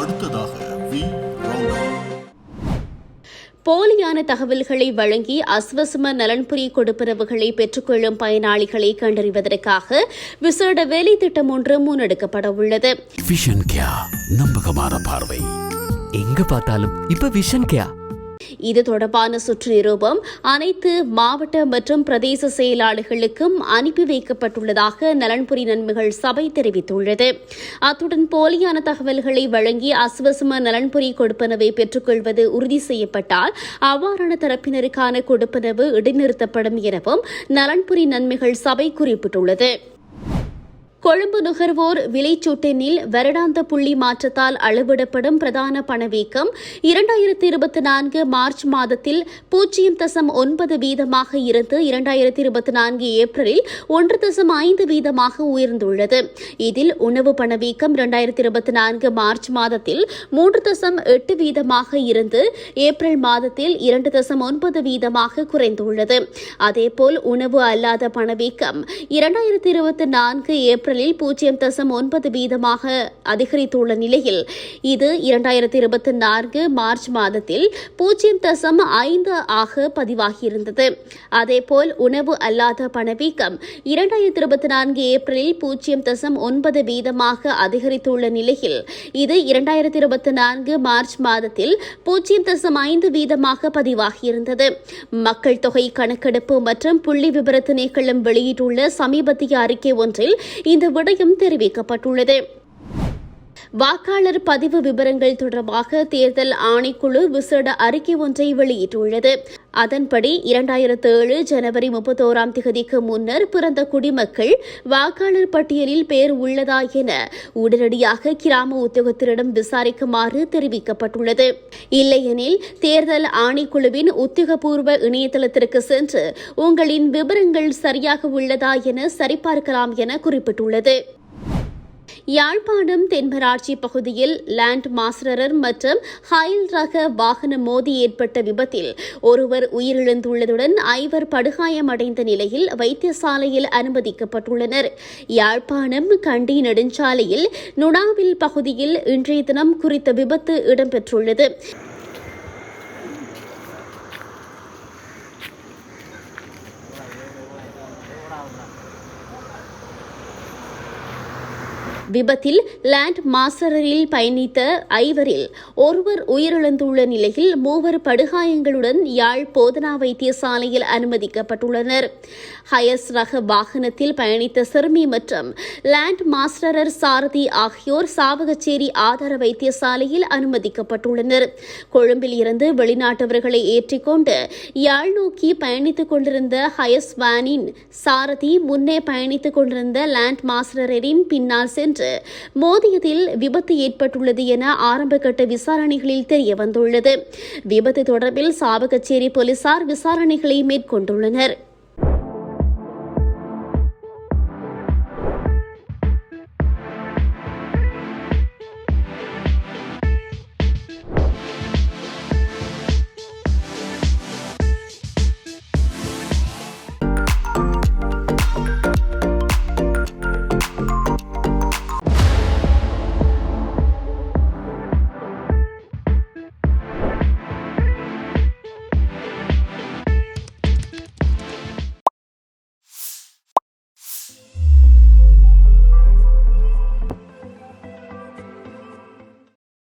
அடுத்ததாக வி. போலியான தகவல்களை வழங்கி அஸ்வசம நலன்புரி கொடுப்பனவுகளை பெற்றுக்கொள்ளும் பயனாளிகளை கண்டறிவதற்காக விசேட வேலை திட்டம் ஒன்று முன்னெடுக்கப்பட உள்ளது. விஷன் கியா நம்பகமான பார்வை. எங்க பார்த்தாலும் இப்ப விஷன் கேயா இது தொடர்பான சுற்று நிரூபம் அனைத்து மாவட்ட மற்றும் பிரதேச செயலாளர்களுக்கும் அனுப்பி வைக்கப்பட்டுள்ளதாக நலன்புரி நன்மைகள் சபை தெரிவித்துள்ளது. அத்துடன் போலியான தகவல்களை வழங்கி அசுவசும நலன்புரி கொடுப்பனவை பெற்றுக்கொள்வது உறுதி செய்யப்பட்டால் அவ்வாறான தரப்பினருக்கான கொடுப்பனவு இடைநிறுத்தப்படும் எனவும் நலன்புரி நன்மைகள் சபை குறிப்பிட்டுள்ளது. கொழும்பு நுகர்வோர் விலைச்சூட்டெனில் வருடாந்த புள்ளி மாற்றத்தால் அளவிடப்படும் பிரதான பணவீக்கம் இரண்டாயிரத்தி இருபத்தி நான்கு மார்ச் மாதத்தில் பூஜ்ஜியம் தசம் ஒன்பது வீதமாக இருந்து இரண்டாயிரத்தி இருபத்தி நான்கு ஏப்ரலில் ஒன்று தசம் ஐந்து வீதமாக உயர்ந்துள்ளது. இதில் உணவு பணவீக்கம் இரண்டாயிரத்தி இருபத்தி நான்கு மார்ச் மாதத்தில் மூன்று தசம் எட்டு வீதமாக இருந்து ஏப்ரல் மாதத்தில் இரண்டு தசம் ஒன்பது வீதமாக குறைந்துள்ளது. அதேபோல் உணவு அல்லாத பணவீக்கம் இரண்டாயிரத்தி இருபத்தி நான்கு ஏப்ரலில் பூஜ்ஜியம் தசம் ஒன்பது வீதமாக அதிகரித்துள்ள நிலையில் இது இரண்டாயிரத்தி இருபத்தி நான்கு மார்ச் மாதத்தில் பூஜ்ஜியம் தசம் ஐந்து ஆக பதிவாகியிருந்தது. அதேபோல் உணவு அல்லாத பணவீக்கம் இரண்டாயிரத்தி இருபத்தி நான்கு ஏப்ரலில் பூஜ்ஜியம் தசம் ஒன்பது வீதமாக அதிகரித்துள்ள நிலையில் இது இரண்டாயிரத்தி இருபத்தி நான்கு மார்ச் மாதத்தில் பூஜ்ஜியம் தசம் ஐந்து வீதமாக பதிவாகியிருந்தது. மக்கள் தொகை கணக்கெடுப்பு மற்றும் புள்ளி விபர திணைக்களம் வெளியிட்டுள்ள சமீபத்திய அறிக்கை ஒன்றில் இந்த விடயம் தெரிவிக்கப்பட்டுள்ளது. வாக்காளர் பதிவு விவரங்கள் தொடர்பாக தேர்தல் ஆணைக்குழு விசேட அறிக்கை ஒன்றை வெளியிட்டுள்ளது. அதன்படி இரண்டாயிரத்து ஏழு ஜனவரி முப்பத்தோராம் தேதிக்கு முன்னர் பிறந்த குடிமக்கள் வாக்காளர் பட்டியலில் பெயர் உள்ளதா என உடனடியாக கிராம உத்தியோகத்தரிடம் விசாரிக்குமாறு தெரிவிக்கப்பட்டுள்ளது. இல்லையெனில் தேர்தல் ஆணைக்குழுவின் உத்தியோகபூர்வ இணையதளத்திற்கு சென்று உங்களின் விவரங்கள் சரியாக உள்ளதா என சரிபார்க்கலாம் என குறிப்பிட்டுள்ளது. யாழ்ப்பாணம் தென்மராட்சி பகுதியில் லேண்ட் மாஸ்டரர் மற்றும் ஹைல் ரக வாகன மோதி ஏற்பட்ட விபத்தில் ஒருவர் உயிரிழந்துள்ளதுடன் ஐவர் படுகாயமடைந்த நிலையில் வைத்தியசாலையில் அனுமதிக்கப்பட்டுள்ளனர். யாழ்ப்பாணம் கண்டி நெடுஞ்சாலையில் நுணாவில் பகுதியில் இன்றைய தினம் குறித்த விபத்து இடம்பெற்றுள்ளது. விபத்தில் லேண்ட் மாஸ்டரில் பயணித்த ஐவரில் ஒருவர் உயிரிழந்துள்ள நிலையில் மூவர் படுகாயங்களுடன் யாழ் போதனா வைத்தியசாலையில் அனுமதிக்கப்பட்டுள்ளனர். ஹயஸ் ரக வாகனத்தில் பயணித்த சிறுமி மற்றும் லேண்ட் மாஸ்டரர் சாரதி ஆகியோர் சாவகச்சேரி ஆதார வைத்தியசாலையில் அனுமதிக்கப்பட்டுள்ளனர். கொழும்பில் இருந்து வெளிநாட்டவர்களை ஏற்றிக்கொண்டு யாழ் நோக்கி பயணித்துக் கொண்டிருந்த ஹயஸ் வேனின் சாரதி முன்னே பயணித்துக் கொண்டிருந்த லேண்ட் மாஸ்டரின் பின்னால் சென்று மோதியதில் விபத்து ஏற்பட்டுள்ளது என ஆரம்பகட்ட விசாரணைகளில் தெரிய வந்துள்ளது விபத்து தொடர்பில் சாவகச்சேரி போலீசார் விசாரணைகளை மேற்கொண்டுள்ளனர்.